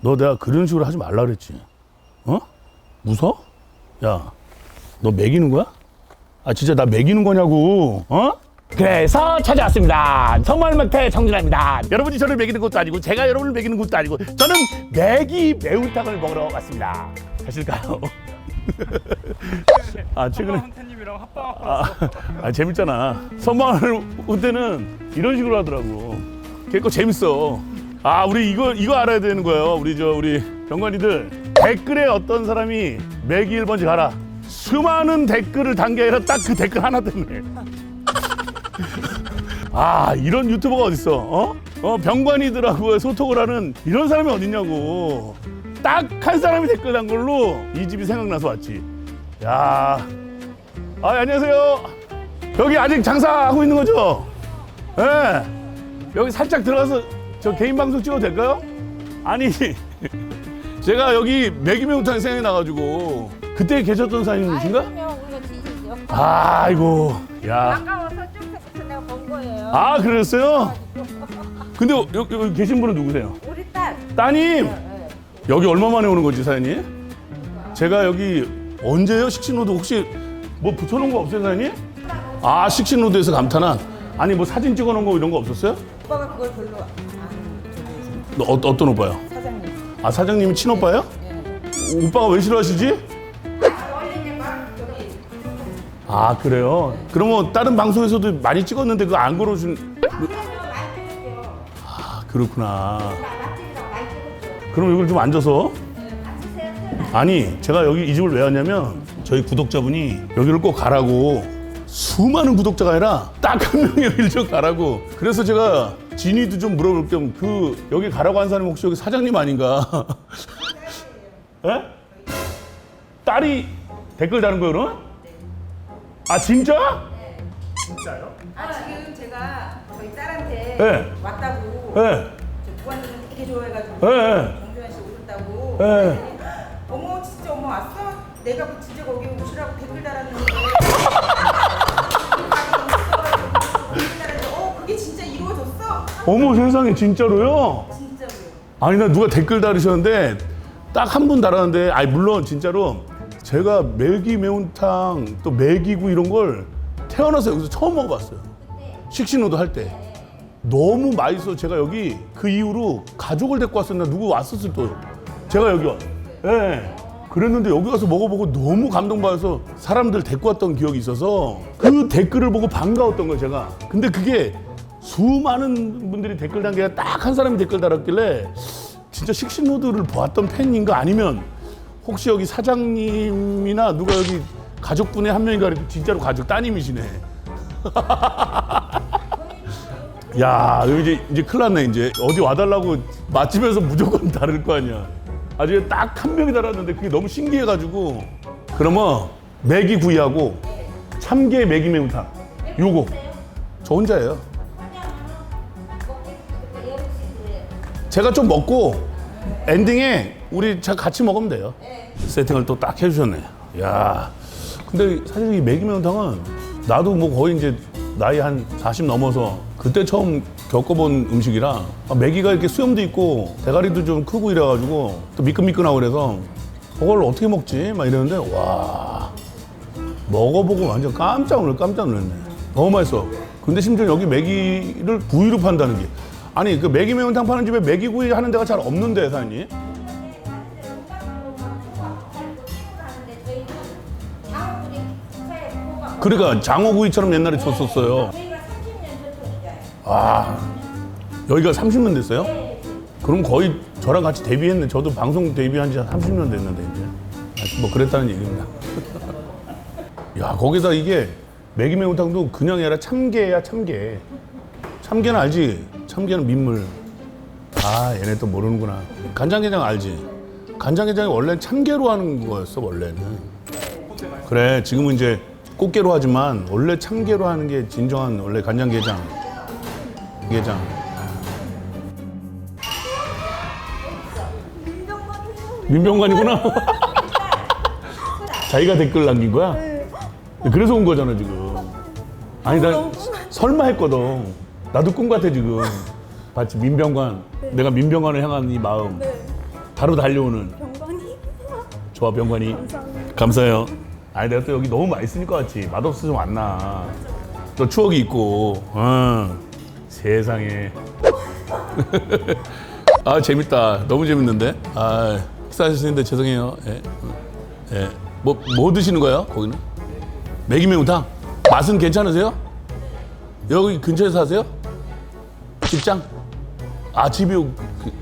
너 내가 그런 식으로 하지 말라 그랬지. 어? 무서? 야, 너 매기는 거야? 아 진짜 나 매기는 거냐고? 어? 그래서 찾아왔습니다. 선물마태 정준하입니다. 여러분이 저를 매기는 것도 아니고 제가 여러분을 매기는 것도 아니고 저는 매기 매운탕을 먹으러 왔습니다. 가실까요? 아 최근에 합방 아, 아 재밌잖아. 선방을 올 때는 이런 식으로 하더라고. 걔거 재밌어. 아 우리 이거 이거 알아야 되는 거예요. 우리 저 우리 병관이들 댓글에 어떤 사람이 매기 1번지 가라. 수많은 댓글을 단 게 아니라 딱 그 댓글 하나 때문에. 아 이런 유튜버가 어딨어? 어? 어 병관이들하고 소통을 하는 이런 사람이 어딨냐고. 딱 한 사람이 댓글 단 걸로 이 집이 생각나서 왔지. 야. 아, 안녕하세요. 여기 아직 장사하고 있는 거죠? 예. 여기 살짝 들어가서 저 개인 방송 찍어도 될까요? 아니, 제가 여기 매기매운탕 생각이 나가지고 그때 계셨던 사장님이신가? 우리가 지시죠. 아이고, 야. 아까워서 쭉서부터 내가 본 거예요. 아, 그랬어요? 근데 여기, 여기 계신 분은 누구세요? 우리 딸. 따님! 네. 여기 얼마 만에 오는 거지, 사장님? 제가 여기 언제요? 식신로드 혹시 뭐 붙여놓은 거 없어요, 사장님? 아, 식신로드에서 감탄한? 아니, 뭐 사진 찍어놓은 거 이런 거 없었어요? 오빠가 그걸 별로 안 너, 어, 어떤 오빠요? 사장님. 아, 사장님이 친오빠예요? 네. 오빠가 왜 싫어하시지? 아, 그래요? 그러면 다른 방송에서도 많이 찍었는데 그거 안 걸어준. 아, 그렇구나. 그럼 이걸 좀 앉아서. 아니, 제가 여기 이 집을 왜 왔냐면 저희 구독자분이 여기를 꼭 가라고 수많은 구독자가 아니라 딱 한 명이 여기를 좀 가라고. 그래서 제가 진이도 좀 물어볼 겸 그 여기 가라고 한 사람이 혹시 여기 사장님 아닌가? 예? 딸이 댓글 다는 거예요, 그럼? 아, 진짜? 아 지금 제가 저희 딸한테 네. 왔다고 예. 저 부관님은 되게 좋아해가지고 예, 예. 정주현 씨 오셨다고. 예. 그랬더니 어머 진짜 어머 왔어? 내가 뭐 진짜 거기 오시라고 댓글 달았는데. 어머 세상에 진짜로요? 진짜로요. 아니 나 누가 댓글 달으셨는데 딱 한 분 달았는데 아니 물론 진짜로 제가 매기 매운탕 또 매기구 이런 걸 태어나서 여기서 처음 먹어봤어요. 식신호도 할 때. 너무 맛있어. 제가 여기 그 이후로 가족을 데리고 왔었나 누구 왔었을 또 제가 여기 와. 예. 그랬는데 여기 가서 먹어보고 너무 감동받아서 사람들 데리고 왔던 기억이 있어서 그 댓글을 보고 반가웠던 거예요 제가. 근데 그게 수많은 분들이 댓글 단게딱한 사람이 댓글 달았길래 진짜 식신로드를 보았던 팬인가 아니면 혹시 여기 사장님이나 누가 여기 가족분의 한 명인가 그래도 진짜로 가족 따님이시네. 야, 이제 이제 큰일 났네 이제 어디 와달라고 맛집에서 무조건 다를 거 아니야. 아주 딱 한 명이 달았는데 그게 너무 신기해가지고 그러면 매기 구이하고 참게 매기 매운탕 요거 저 혼자예요. 제가 좀 먹고 엔딩에 우리 자 같이 먹으면 돼요. 세팅을 또 딱 해주셨네. 야, 근데 사실 이 매기 매운탕은 나도 뭐 거의 이제 나이 한 40 넘어서 그때 처음 겪어본 음식이라 아, 매기가 이렇게 수염도 있고 대가리도 좀 크고 이래가지고 또 미끈미끈하고 그래서 그걸 어떻게 먹지? 막 이러는데 와 먹어보고 완전 깜짝 놀래 깜짝 놀랐네. 너무 맛있어. 근데 심지어 여기 매기를 구이로 판다는 게 아니 그 매기 매운탕 파는 집에 매기 구이 하는 데가 잘 없는데 사장님. 그러니까 장어구이처럼 옛날에 줬었어요. 아 여기가 30년 됐어요? 그럼 거의 저랑 같이 데뷔했네. 저도 방송 데뷔한 지 30년 됐는데 이제 뭐 그랬다는 얘기입니다. 야 거기다 이게 매기 매운탕도 그냥 아니라 참게야 참게. 참게는 알지? 참게는 민물. 아 얘네 또 모르는구나. 간장게장 알지? 간장게장이 원래 참게로 하는 거였어 원래는. 그래 지금은 이제 꽃게로 하지만 원래 참게로 하는 게 진정한 원래 간장게장. 게장. 민병관이구나. 자기가 댓글 남긴 거야? 그래서 온 거잖아 지금. 아니 나 설마 했거든. 나도 꿈 같아 지금. 마치 민병관. 내가 민병관을 향한 이 마음. 바로 달려오는 병건이 좋아 병관이 감사합니다. 감사해요. 아니 내가 또 여기 너무 맛있으니것 같지 맛없어서 왔나. 또 추억이 있고. 어. 세상에. 아 재밌다. 너무 재밌는데. 아 식사하셨는데 죄송해요. 예. 예. 뭐, 뭐 드시는 거예요? 거기는? 매기 매운탕. 맛은 괜찮으세요? 여기 근처에 사세요? 직장? 아 집이 요- 그,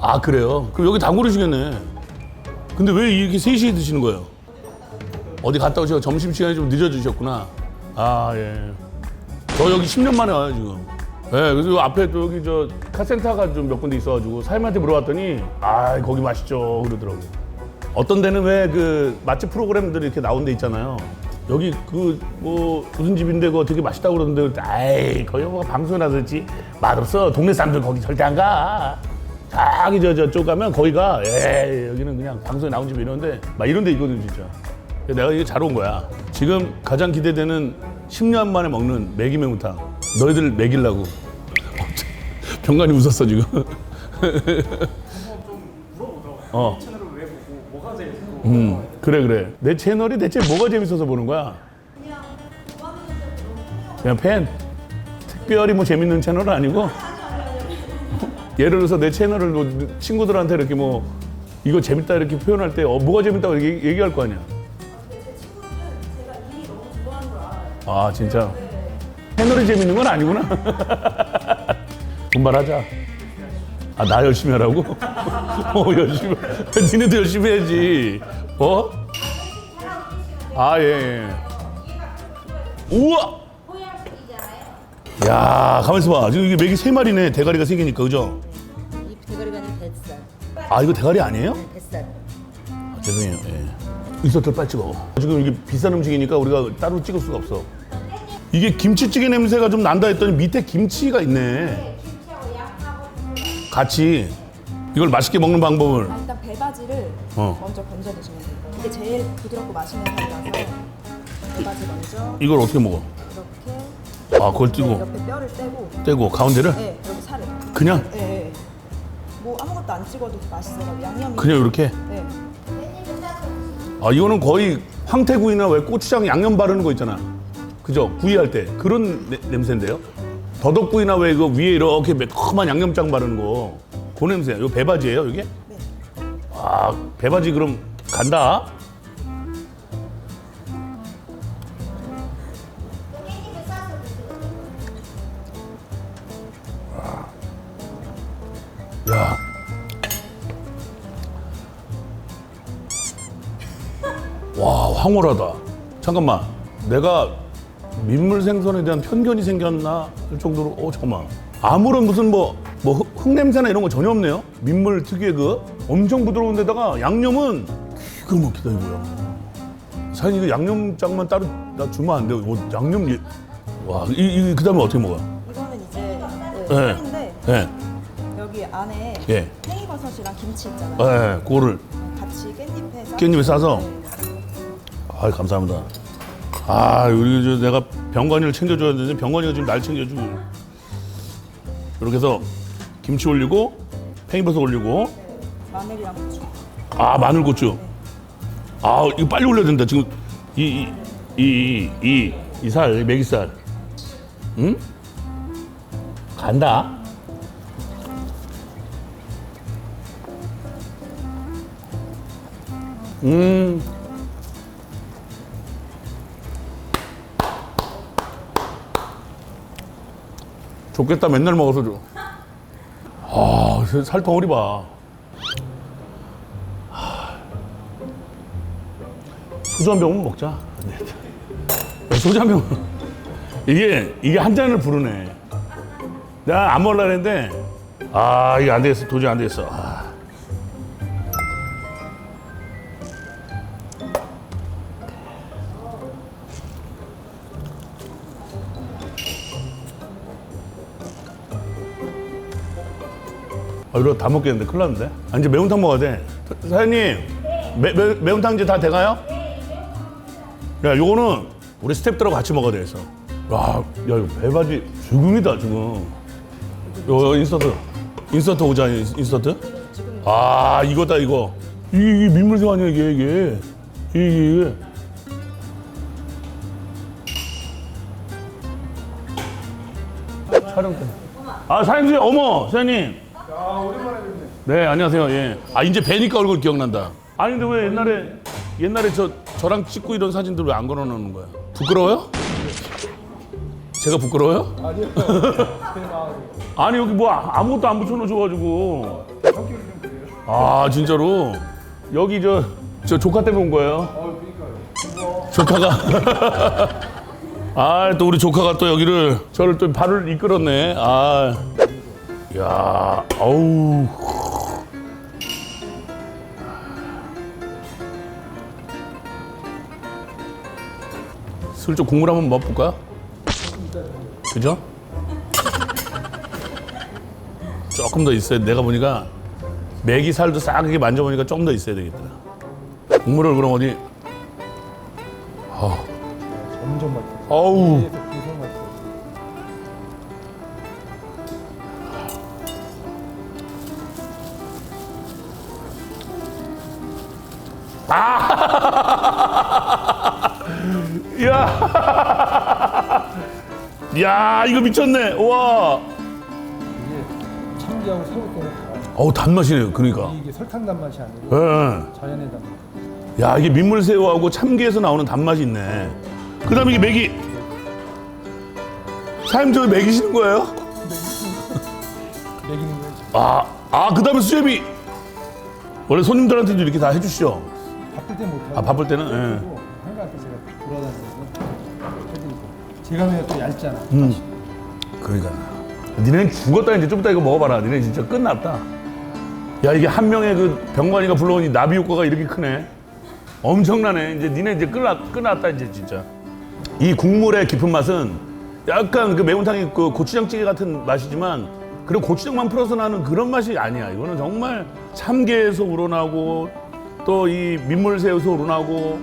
아 그래요? 그럼 여기 다 고르시겠네. 근데 왜 이렇게 3시에 드시는 거예요? 어디 갔다 오시고 점심시간이 좀 늦어지셨구나. 아, 예. 저 여기 10년 만에 와요, 지금. 예, 그래서 요 앞에 또 여기 저 카센터가 좀 몇 군데 있어가지고 사장님한테 물어봤더니, 아, 거기 맛있죠. 그러더라고요. 어떤 데는 왜 그 맛집 프로그램들이 이렇게 나온 데 있잖아요. 여기 그 뭐 무슨 집인데 그거 되게 맛있다고 그러는데, 아이, 거기 뭐 방송에 나서지 맛없어. 동네 사람들 거기 절대 안 가. 저기 저 저쪽 가면 거기가 에 여기는 그냥 방송에 나온 집 이런데 막 이런 데 있거든 진짜. 내가 이게 잘 온 거야. 지금 가장 기대되는 10년 만에 먹는 매기 매운탕. 너희들 먹이려고. 병관이 웃었어 지금. 어. 음 그래 그래. 내 채널이 대체 뭐가 재밌어서 보는 거야? 그냥 팬. 특별히 뭐 재밌는 채널은 아니고. 예를 들어서 내 채널을 뭐 친구들한테 이렇게 뭐 이거 재밌다 이렇게 표현할 때 어, 뭐가 재밌다고 얘기, 얘기할 거 아니야. 아 진짜 채널이 재밌는 건 아니구나. 분발하자. 아 나 열심히 하라고? 어 열심히. 니네도 열심히 해야지. 어? 아 예. 예. 우와. 야 가만 있어 봐. 지금 이게 맥이 세 마리네. 대가리가 생기니까 그죠? 이 대가리가 아니라 뱃살. 아 이거 대가리 아니에요? 뱃살. 아, 죄송해요. 예. 이서틀 빨리 찍어. 지금 이게 비싼 음식이니까 우리가 따로 찍을 수가 없어. 이게 김치찌개 냄새가 좀 난다 했더니 밑에 김치가 있네. 같이 이걸 맛있게 먹는 방법을. 아, 일단 배바지를 어. 먼저 건져 드시면 돼요. 이게 제일 부드럽고 맛있는 살이라서 배바지 먼저 이걸 어떻게 먹어? 이렇게 아 그걸 띄고 옆에 뼈를 떼고 떼고 가운데를 네, 여기 살을 그냥 네, 네. 뭐 아무것도 안 찍어도 맛있어요. 양념이 그냥 이렇게. 네. 아 이거는 거의 황태구이나 왜 고추장 양념 바르는 거 있잖아. 그죠? 구이할 때 그런 내- 냄새인데요. 더덕구이나 왜 이거 위에 이렇게 매콤한 양념장 바르는 거. 그 냄새. 이거 배바지예요, 이게? 네. 아 배바지 그럼 간다. 야. 와 황홀하다. 잠깐만, 내가 민물 생선에 대한 편견이 생겼나 할 정도로 어 잠깐만. 아무런 무슨 뭐, 뭐 흙- 흙냄새나 이런 거 전혀 없네요. 민물 특유의 그 엄청 부드러운 데다가 양념은 기가 막히다 이거야. 사실 이거 양념장만 따로 나 주면 안 돼요. 뭐 양념 예. 와, 이, 이 그 다음에 어떻게 먹어요? 이거는 이제 네, 네. 예, 여기 안에 예, 팽이버섯이랑 김치 있잖아요. 예, 그거를 같이 깻잎에 싸. 깻잎에 싸서? 네. 아 감사합니다. 아 우리 저 내가 병관이를 챙겨줘야 되는데 병관이가 지금 날 챙겨주고 이렇게 해서 김치 올리고 팽이버섯 올리고. 마늘이랑 고추. 아 마늘 고추. 아 이거 빨리 올려야 된다. 지금 이이이이살 메기살. 응? 간다. 음 좋겠다 맨날 먹어서 좀. 아, 살 덩어리 봐. 소주 한 병은 먹자. 안 되겠다. 소주 한 병. 이게 이게 한 잔을 부르네. 내가 안 먹으려 했는데 아 이게 안 되겠어. 도저히 안 되겠어. 아. 이거 다 먹겠는데 큰일 났는데. 아, 이제 매운탕 먹어야 돼. 사- 사장님, 매, 매, 매운탕 이제 다 돼가요? 야, 요거는 우리 스탭들하고 같이 먹어야 돼서. 와, 야, 이거 배바지 죽음이다, 지금. 요. 인서트 오자, 인서트? 지금 아 이거다 이거 이게, 이게 민물새우 아니야 이게 이게 이게, 이게. 촬영 때. 아 사장님 어머 사장님 네 안녕하세요 예 아 이제 뵈니까 얼굴 기억난다 아니 근데 왜 옛날에 옛날에 저 저랑 찍고 이런 사진들 왜 안 걸어놓는 거야 부끄러워요? 제가 부끄러워요? 아니요. 제. 아니 여기 뭐 아- 아무것도 안 붙여놓으셔가지고 아 진짜로 여기 저 저 조카 때문에 온 거예요? 어, 그러니까요. 조카가 아 또 우리 조카가 또 여기를 저를 또 발을 이끌었네 아, 야, 아우. 슬쩍 국물 한번 맛볼까요? 그죠? 조금 더 있어야 내가 보니까 메기 살도 싹 이렇게 만져보니까 좀 더 있어야 되겠다. 국물을 그럼 어디? 점점 맛. 어우. 야, 야 이거 미쳤네. 와, 이게 참기하고 새우 때문에 달아요. 어우 단맛이네요. 그러니까. 이게 설탕 단맛이 아니고 예. 자연의 단맛. 야 이게 민물새우하고 참게에서 나오는 단맛이 있네. 그 다음에 이게 메기. 사장님 저 먹이시는 거예요? 먹이는 거예요. 아, 아 그 다음에 수제비. 원래 손님들한테도 이렇게 다 해주시죠. 바쁠 때 못하고. 아 바쁠 때는. 예. 한가할 때 제가 돌아다니면서 해드리고. 제가 하면 또 얇잖아. 음. 그러니까. 니네는 죽었다 이제 좀 이따 이거 먹어봐라. 니네 진짜 끝났다. 야 이게 한 명의 그 병관이가 불러온 이 나비 효과가 이렇게 크네. 엄청나네. 이제 니네 이제 끝났 끝났다 이제 진짜. 이 국물의 깊은 맛은 약간 그 매운탕이 그 고추장찌개 같은 맛이지만 그런 고추장만 풀어서 나는 그런 맛이 아니야. 이거는 정말 참게에서 우러나고 또 이 민물새우에서 우러나고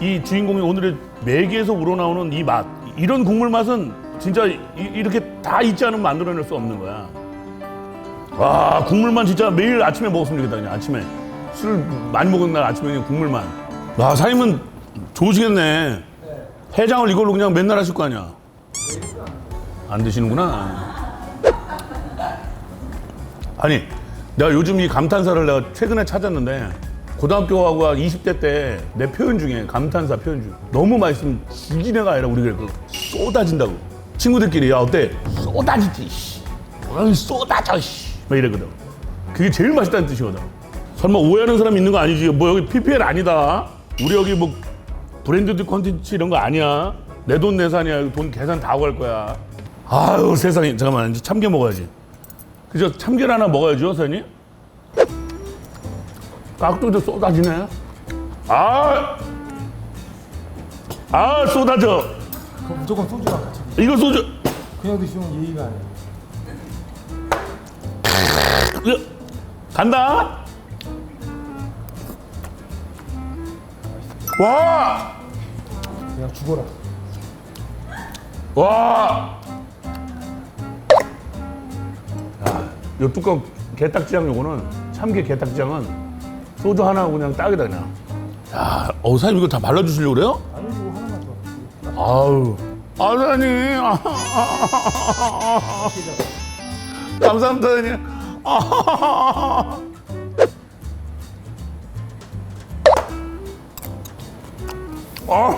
이 주인공이 오늘의 메기에서 우러나오는 이 맛. 이런 국물 맛은 진짜 이, 이렇게 다 있지 않으면 만들어낼 수 없는 거야. 와 국물만 진짜 매일 아침에 먹었으면 좋겠다 그냥. 아침에. 술 많이 먹은 날 아침에 그냥 국물만. 와 사장님은 좋으시겠네. 해장을 이걸로 그냥 맨날 하실 거 아니야. 안 드시는구나. 아니 내가 요즘 이 감탄사를 내가 최근에 찾았는데 고등학교하고 20대 때 내 표현 중에 감탄사 표현 중 너무 맛있으면 죽이네가 아니라 우리 그래 그 쏟아진다고. 친구들끼리 야 어때? 쏟아지지 씨. 뭐야 쏟아져 씨. 막 이랬거든. 그게 제일 맛있다는 뜻이거든. 설마 오해하는 사람 있는 거 아니지? 뭐 여기 PPL 아니다. 우리 여기 뭐 브랜드드 컨텐츠 이런 거 아니야? 내 돈 내산이야. 돈 계산 다 하고 할 거야. 아유 세상에. 잠깐만 이제 참게 먹어야지. 그죠? 참깨를 하나 먹어야죠 사장님 깍두기도 쏟아지네 아, 아 쏟아져 그럼 무조건 소주랑 같이 드세요. 이거 소주 그냥 드시면 예의가 아니에요. 으, 간다 와 그냥 죽어라. 와! 야, 요 뚜껑 게딱지장 요거는 참게 게딱지장은 소주 하나 그냥 딱이다 그냥. 야, 어 사장님 이거 다 발라주시려고 그래요? 아우. 아 사장님. 아, 감사합니다 사장님. 아, 아.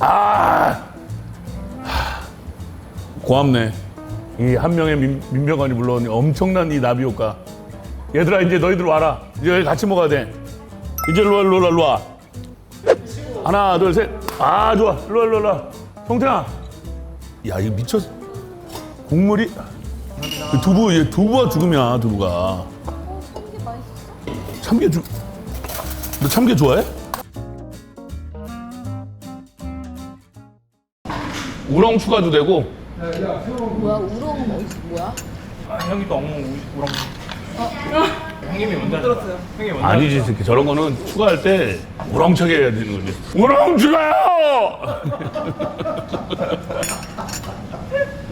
아. 고맙네. 이 한 명의 민, 민병관이 물론 엄청난 이 나비 효과. 얘들아 이제 너희들 와라. 이제 여기 같이 먹어야 돼. 이제 일로 와 일로 와 일로 와. 하나 둘 셋. 아 좋아. 일로 와 일로 와, 일로 와. 성태야. 야 이거 미쳤어. 국물이 그 두부 얘 두부가 죽음이야 두부가. 참게 죽. 너 참게 좋아해? 우렁 추가도 되고 뭐야 우렁은 어디 뭐야? 형이 또 엉망 우렁. 형님이 먼저 들었어요. 형이 먼저. 아니지 이렇게 저런 거는 추가할 때 우렁차게 해야 되는 거지 우렁 추가요